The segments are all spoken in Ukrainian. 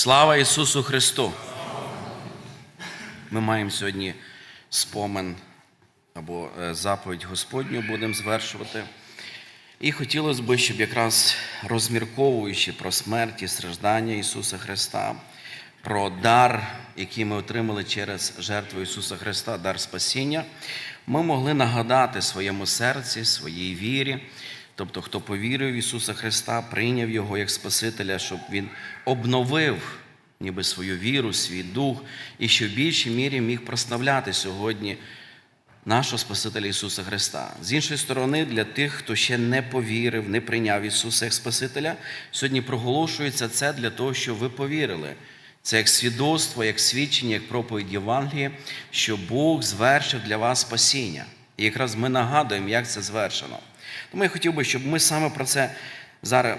Слава Ісусу Христу! Ми маємо сьогодні спомин або е, заповідь Господню будемо звершувати. І хотілося б, щоб якраз розмірковуючи про смерть і страждання Ісуса Христа, про дар, який ми отримали через жертву Ісуса Христа, дар спасіння, ми могли нагадати своєму серці, своїй вірі, тобто, хто повірив в Ісуса Христа, прийняв Його як Спасителя, щоб Він обновив ніби свою віру, свій дух, і що в більшій мірі міг прославляти сьогодні нашого Спасителя Ісуса Христа. З іншої сторони, для тих, хто ще не повірив, не прийняв Ісуса як Спасителя, сьогодні проголошується це для того, щоб ви повірили. Це як свідоцтво, як свідчення, як проповідь Євангелії, що Бог звершив для вас спасіння. І якраз ми нагадуємо, як це звершено. Тому я хотів би, щоб ми саме про це зараз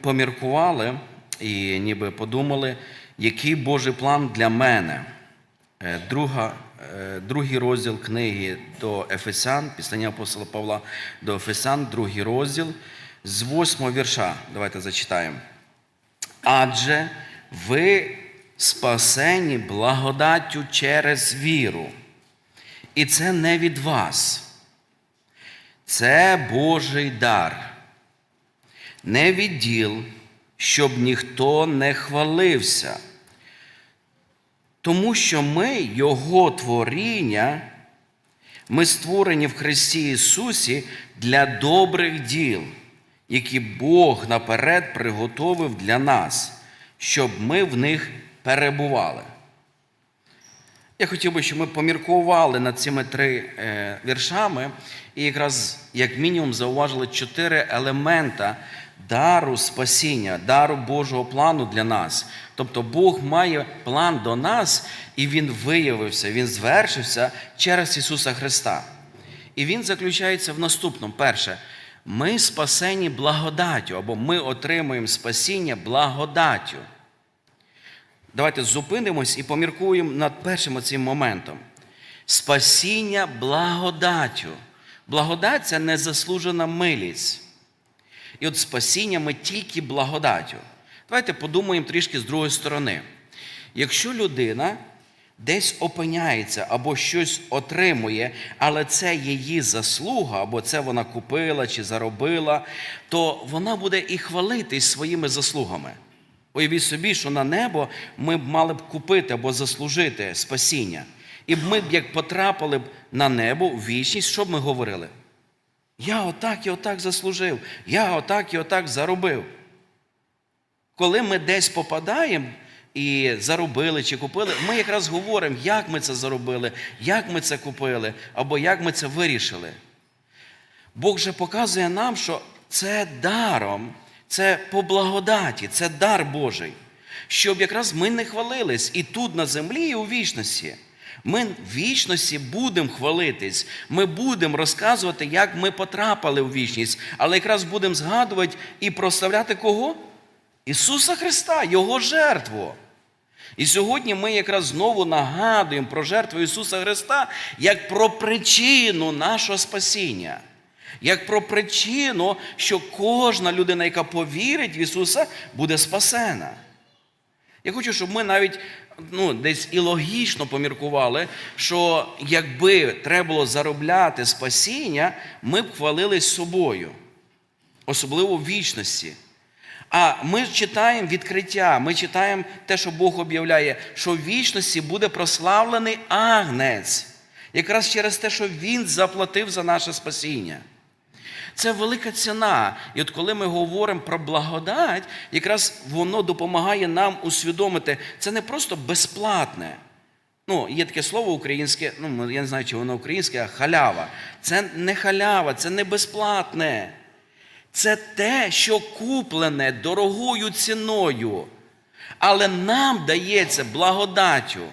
поміркували і ніби подумали, який Божий план для мене. Е, Друга, е, другий розділ книги до Ефесян, післання апостола Павла до Ефесян, другий розділ з восьмого вірша. Давайте зачитаємо. Адже ви спасені благодаттю через віру. І це не від вас. Це Божий дар. Не від діл, щоб ніхто не хвалився. Тому що ми, Його творіння, ми створені в Христі Ісусі для добрих діл, які Бог наперед приготовив для нас, щоб ми в них перебували. Я хотів би, щоб ми поміркували над цими три е, віршами і якраз, як мінімум, зауважили чотири елемента дару спасіння, дару Божого плану для нас. Тобто Бог має план до нас, і Він виявився, Він звершився через Ісуса Христа. І він заключається в наступному: перше, ми спасені благодаттю, або ми отримуємо спасіння благодаттю. Давайте зупинимось і поміркуємо над першим цим моментом. Спасіння благодаттю. Благодать це незаслужена милість. І от спасіння ми тільки благодаттю. Давайте подумаємо трішки з другої сторони. Якщо людина десь опиняється або щось отримує, але це її заслуга, або це вона купила чи заробила, то вона буде і хвалитись своїми заслугами. Уявіть собі, що на небо ми б мали б купити або заслужити спасіння. І б ми б як потрапили б на небо в вічність, що б ми говорили? Я отак і отак заслужив, я отак і отак заробив. Коли ми десь попадаємо і заробили чи купили, ми якраз говоримо, як ми це заробили, як ми це купили, або як ми це вирішили. Бог же показує нам, що це даром, це по благодаті, це дар Божий, щоб якраз ми не хвалились і тут на землі, і у вічності. Ми в вічності будемо хвалитись, ми будемо розказувати, як ми потрапили у вічність, але якраз будемо згадувати і прославляти кого? Ісуса Христа, Його жертву. І сьогодні ми якраз знову нагадуємо про жертву Ісуса Христа як про причину нашого спасіння, як про причину, що кожна людина, яка повірить в Ісуса, буде спасена. Я хочу, щоб ми навіть ну, десь і логічно поміркували, що якби треба було заробляти спасіння, ми б хвалились собою, особливо в вічності. А ми читаємо відкриття, ми читаємо те, що Бог об'являє, що в вічності буде прославлений агнець, якраз через те, що Він заплатив за наше спасіння. Це велика ціна. І от коли ми говоримо про благодать, якраз воно допомагає нам усвідомити, це не просто безплатне. Ну, є таке слово українське, ну я не знаю, чи воно українське, а халява. Це не халява, це не безплатне. Це те, що куплене дорогою ціною. Але нам дається благодаттю.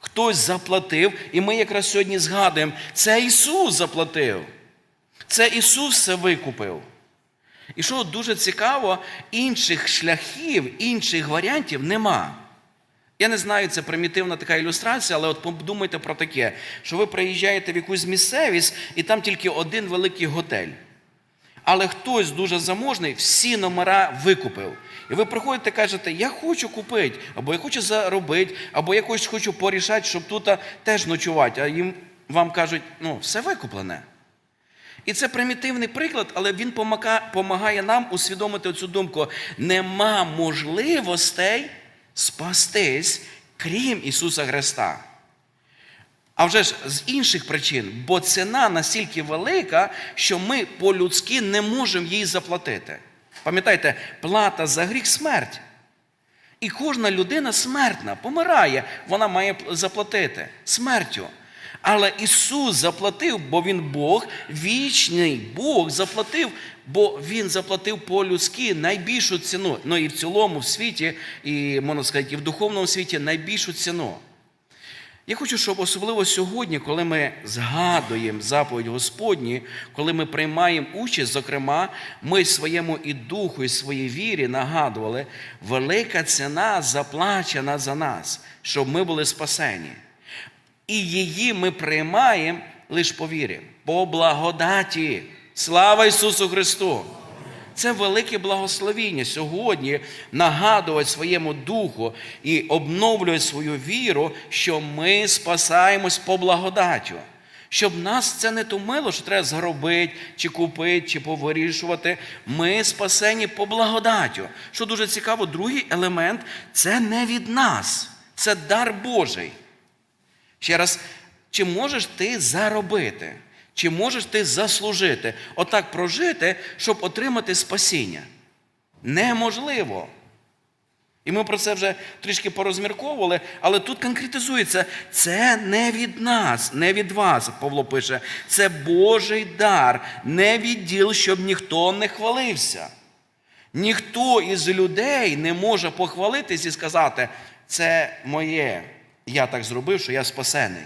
Хтось заплатив, і ми якраз сьогодні згадуємо, це Ісус заплатив. Це Ісус це викупив. І що дуже цікаво, інших шляхів, інших варіантів нема. Я не знаю, це примітивна така ілюстрація, але от подумайте про таке, що ви приїжджаєте в якусь місцевість, і там тільки один великий готель. Але хтось дуже заможний, всі номера викупив. І ви приходите і кажете, я хочу купити, або я хочу заробити, або я хочу порішати, щоб тут теж ночувати. А їм вам кажуть, ну, все викуплене. І це примітивний приклад, але він допомагає нам усвідомити цю думку. Нема можливостей спастись, крім Ісуса Христа. А вже ж з інших причин, бо ціна настільки велика, що ми по-людськи не можемо їй заплатити. Пам'ятаєте, плата за гріх смерть. І кожна людина смертна, помирає, вона має заплатити смертю. Але Ісус заплатив, бо Він Бог, вічний Бог заплатив, бо Він заплатив по-людськи найбільшу ціну. Ну і в цілому в світі, і можна сказати, і в духовному світі найбільшу ціну. Я хочу, щоб особливо сьогодні, коли ми згадуємо заповідь Господні, коли ми приймаємо участь, зокрема, ми своєму і духу, і своїй вірі нагадували, велика ціна заплачена за нас, щоб ми були спасені. І її ми приймаємо лише по вірі, по благодаті. Слава Ісусу Христу! Це велике благословіння сьогодні нагадувати своєму духу і обновлювати свою віру, що ми спасаємось по благодатю. Щоб нас це не тумило, що треба зробити, чи купити, чи повирішувати. Ми спасені по благодатю. Що дуже цікаво, другий елемент це не від нас, це дар Божий. Ще раз, чи можеш ти заробити? Чи можеш ти заслужити, отак прожити, щоб отримати спасіння? Неможливо. І ми про це вже трішки порозмірковували, але тут конкретизується: це не від нас, не від вас, Павло пише, це Божий дар, не від діл, щоб ніхто не хвалився. Ніхто із людей не може похвалитись і сказати, це моє, я так зробив, що я спасений.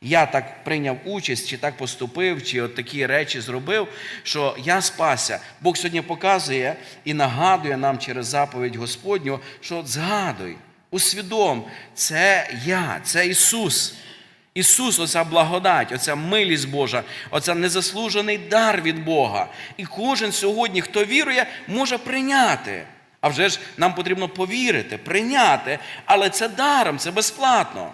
Я так прийняв участь, чи так поступив, чи от такі речі зробив, що я спася. Бог сьогодні показує і нагадує нам через заповідь Господню, що от згадуй, усвідом, це я, це Ісус. Ісус, оця благодать, оця милість Божа, оця незаслужений дар від Бога. І кожен сьогодні, хто вірує, може прийняти. А вже ж нам потрібно повірити, прийняти, але це даром, це безплатно.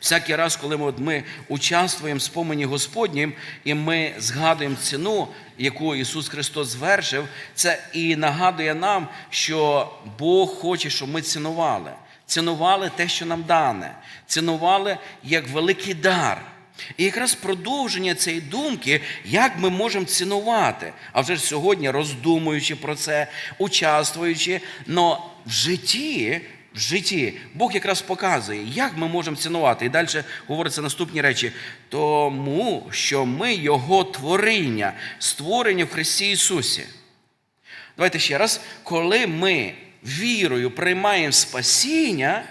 Всякий раз, коли ми, от ми участвуємо в спомені Господнім, і ми згадуємо ціну, яку Ісус Христос звершив, це і нагадує нам, що Бог хоче, щоб ми цінували. Цінували те, що нам дане, цінували як великий дар. І якраз продовження цієї думки, як ми можемо цінувати, а вже ж сьогодні роздумуючи про це, участвуючи, але в житті в житті Бог якраз показує, як ми можемо цінувати. І далі говориться наступні речі. Тому що ми Його творіння, створені в Христі Ісусі. Давайте ще раз, коли ми вірою приймаємо спасіння,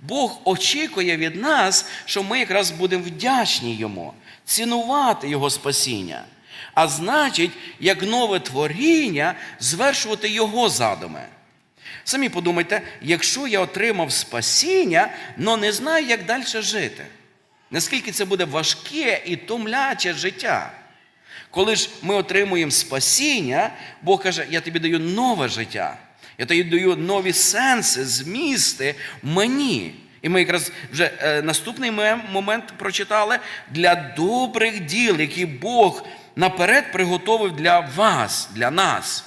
Бог очікує від нас, що ми якраз будемо вдячні Йому, цінувати Його спасіння. А значить, як нове творіння, звершувати Його задуми. Самі подумайте, якщо я отримав спасіння, але не знаю, як далі жити. Наскільки це буде важке і томляче життя. Коли ж ми отримуємо спасіння, Бог каже, я тобі даю нове життя, я тобі даю нові сенси, змісти мені. І ми якраз вже е, наступний момент прочитали для добрих діл, які Бог наперед приготовив для вас, для нас.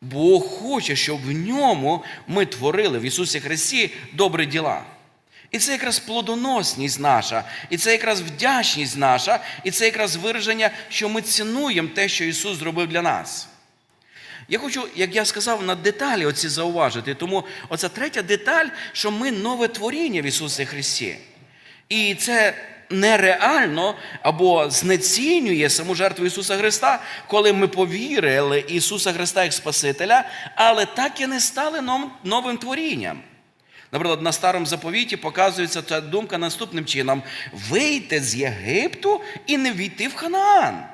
Бог хоче, щоб в ньому ми творили в Ісусі Христі добрі діла. І це якраз плодоносність наша, і це якраз вдячність наша, і це якраз вираження, що ми цінуємо те, що Ісус зробив для нас. Я хочу, як я сказав, на деталі оці зауважити. Тому оця третя деталь, що ми нове творіння в Ісусі Христі. І це нереально або знецінює саму жертву Ісуса Христа, коли ми повірили Ісуса Христа як Спасителя, але так і не стали новим творінням. Наприклад, на старому заповіті показується ця думка наступним чином: вийти з Єгипту і не війти в Ханаан.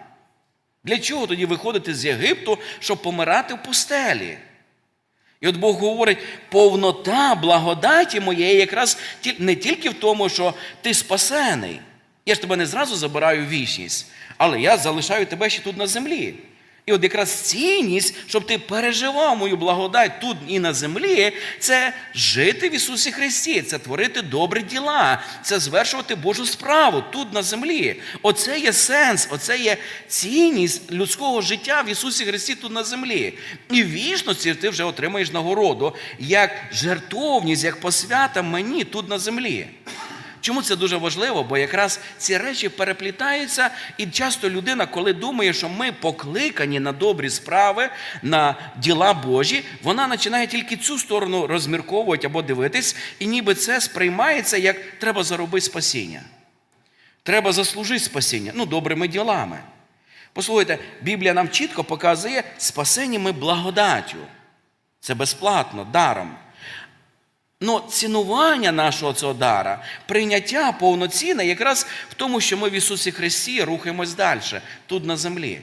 Для чого тоді виходити з Єгипту, щоб помирати в пустелі? І от Бог говорить, повнота благодаті моєї якраз не тільки в тому, що ти спасений. Я ж тебе не зразу забираю вічність, але я залишаю тебе ще тут на землі. І от якраз цінність, щоб ти переживав мою благодать тут і на землі, це жити в Ісусі Христі, це творити добрі діла, це звершувати Божу справу тут на землі. Оце є сенс, оце є цінність людського життя в Ісусі Христі тут на землі. І в вічності ти вже отримаєш нагороду як жертовність, як посвята мені тут на землі. Чому це дуже важливо? Бо якраз ці речі переплітаються, і часто людина, коли думає, що ми покликані на добрі справи, на діла Божі, вона починає тільки цю сторону розмірковувати або дивитись, і ніби це сприймається як треба заробити спасіння. Треба заслужити спасіння, ну, добрими ділами. Послухайте, Біблія нам чітко показує, спасені ми благодаттю. Це безплатно, даром. Ну, цінування нашого цього дара, прийняття повноцінне якраз в тому, що ми в Ісусі Христі рухаємось далі, тут на землі.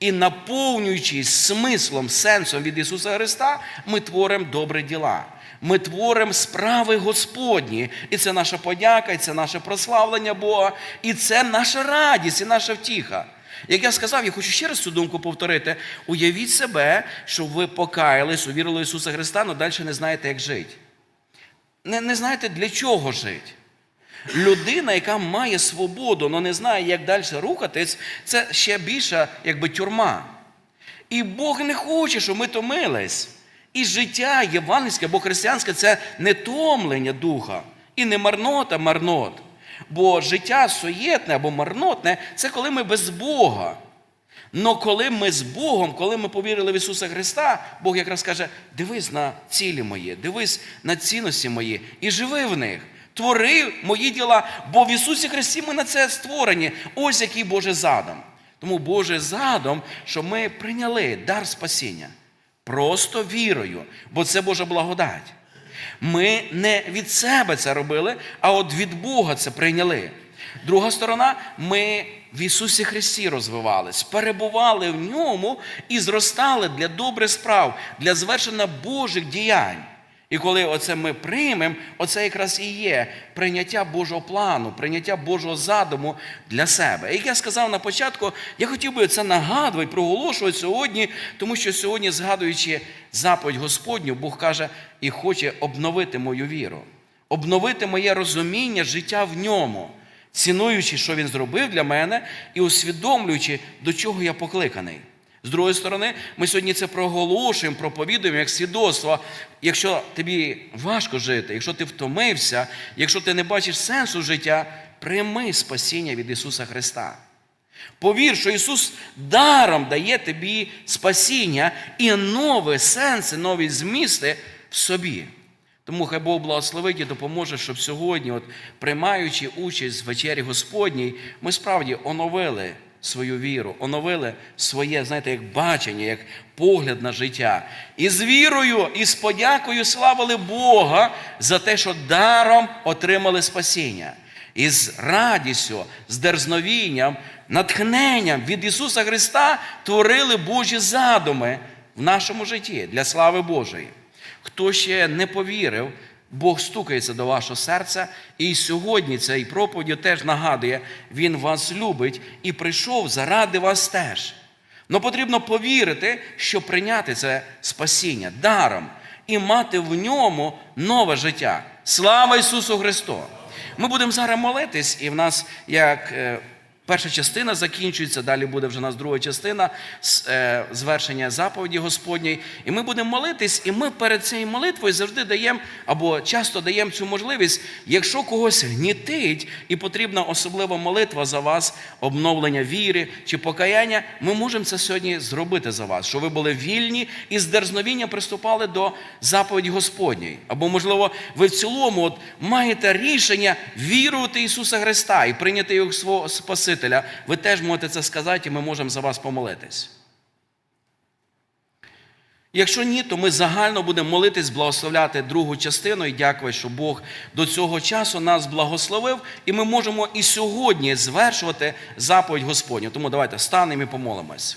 І наповнюючись смислом, сенсом від Ісуса Христа, ми творимо добрі діла. Ми творимо справи Господні. І це наша подяка, і це наше прославлення Бога, і це наша радість, і наша втіха. Як я сказав, я хочу ще раз цю думку повторити. Уявіть себе, що ви покаялись, увірили Ісуса Христа, але далі не знаєте, як жити не, не знаєте, для чого жити. Людина, яка має свободу, але не знає, як далі рухатись, це ще більша якби, тюрма. І Бог не хоче, щоб ми томились. І життя євангельське або християнське це не томлення духа і не марнота марнот. Бо життя суєтне або марнотне це коли ми без Бога. Но коли ми з Богом, коли ми повірили в Ісуса Христа, Бог якраз каже: дивись на цілі мої, дивись на цінності мої і живи в них. Твори мої діла, бо в Ісусі Христі ми на це створені. Ось який Божий задум. Тому Божий задум, що ми прийняли дар спасіння просто вірою, бо це Божа благодать. Ми не від себе це робили, а от від Бога це прийняли. Друга сторона, ми в Ісусі Христі розвивались, перебували в ньому і зростали для добрих справ, для звершення Божих діянь. І коли оце ми приймемо, оце якраз і є прийняття Божого плану, прийняття Божого задуму для себе. Як я сказав на початку, я хотів би це нагадувати, проголошувати сьогодні, тому що сьогодні, згадуючи заповідь Господню, Бог каже і хоче обновити мою віру, обновити моє розуміння життя в ньому цінуючи, що він зробив для мене, і усвідомлюючи, до чого я покликаний. З другої сторони, ми сьогодні це проголошуємо, проповідуємо як свідоцтво. Якщо тобі важко жити, якщо ти втомився, якщо ти не бачиш сенсу життя, прийми спасіння від Ісуса Христа. Повір, що Ісус даром дає тобі спасіння і нові сенси, нові змісти в собі. Тому хай Бог благословить і допоможе, щоб сьогодні, от, приймаючи участь в вечері Господній, ми справді оновили свою віру, оновили своє, знаєте, як бачення, як погляд на життя. І з вірою, і з подякою славили Бога за те, що даром отримали спасіння. І з радістю, з дерзновінням, натхненням від Ісуса Христа творили Божі задуми в нашому житті для слави Божої. Хто ще не повірив, Бог стукається до вашого серця, і сьогодні цей проповідь теж нагадує, Він вас любить і прийшов заради вас теж. Но потрібно повірити, щоб прийняти це спасіння даром і мати в ньому нове життя. Слава Ісусу Христу! Ми будемо зараз молитись, і в нас як. Перша частина закінчується, далі буде вже у нас друга частина е, звершення заповіді Господньої. І ми будемо молитись, і ми перед цією молитвою завжди даємо або часто даємо цю можливість, якщо когось гнітить і потрібна особлива молитва за вас, обновлення віри чи покаяння, ми можемо це сьогодні зробити за вас, щоб ви були вільні і з дерзновіння приступали до заповіді Господньої. Або, можливо, ви в цілому от маєте рішення вірувати Ісуса Христа і прийняти його свого Спасителя. Ви теж можете це сказати, і ми можемо за вас помолитись. Якщо ні, то ми загально будемо молитись, благословляти другу частину і дякувати, що Бог до цього часу нас благословив, і ми можемо і сьогодні звершувати заповідь Господню. Тому давайте станемо і помолимось.